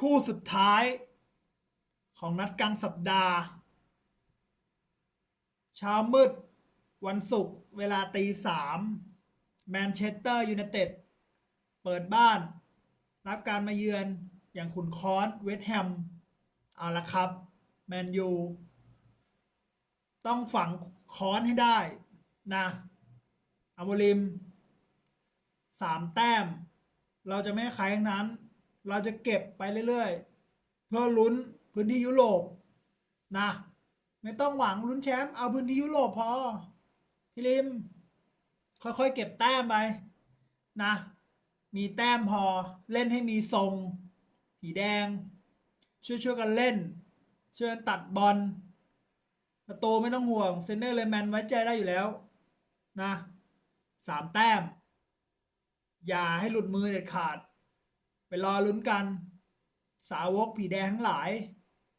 คู่สุดท้ายของนัดกลางสัปดาห์ เช้ามืด วันศุกร์เวลาตีสามแมนเชสเตอร์ยูไนเต็ดเปิดบ้าน รับการมาเยือนอย่างขุนค้อนเวสต์แฮมเอาละครับ แมนยู ต้องฝังค้อนให้ได้นะอาโมลิมสามแต้ม เราจะไม่ให้ใครทั้งนั้น เราจะเก็บไปเรื่อยๆ เพื่อลุ้นพื้นที่ยุโรปนะ ไม่ต้องหวังลุ้นแชมป์เอาพื้นที่ยุโรปพอพี่ลิม ค่อยๆ เก็บแต้มไปนะ มีแต้มพอเล่นให้มีทรงผีแดง ช่วยๆกันเล่น ช่วยกันตัดบอลประตูไม่ต้องห่วงเซนเนอร์เลแมนไว้ใจได้อยู่แล้วนะสามแต้ม อย่าให้หลุดมือเด็ดขาด ไปรอลุ้นกัน สาวกผีแดงทั้งหลาย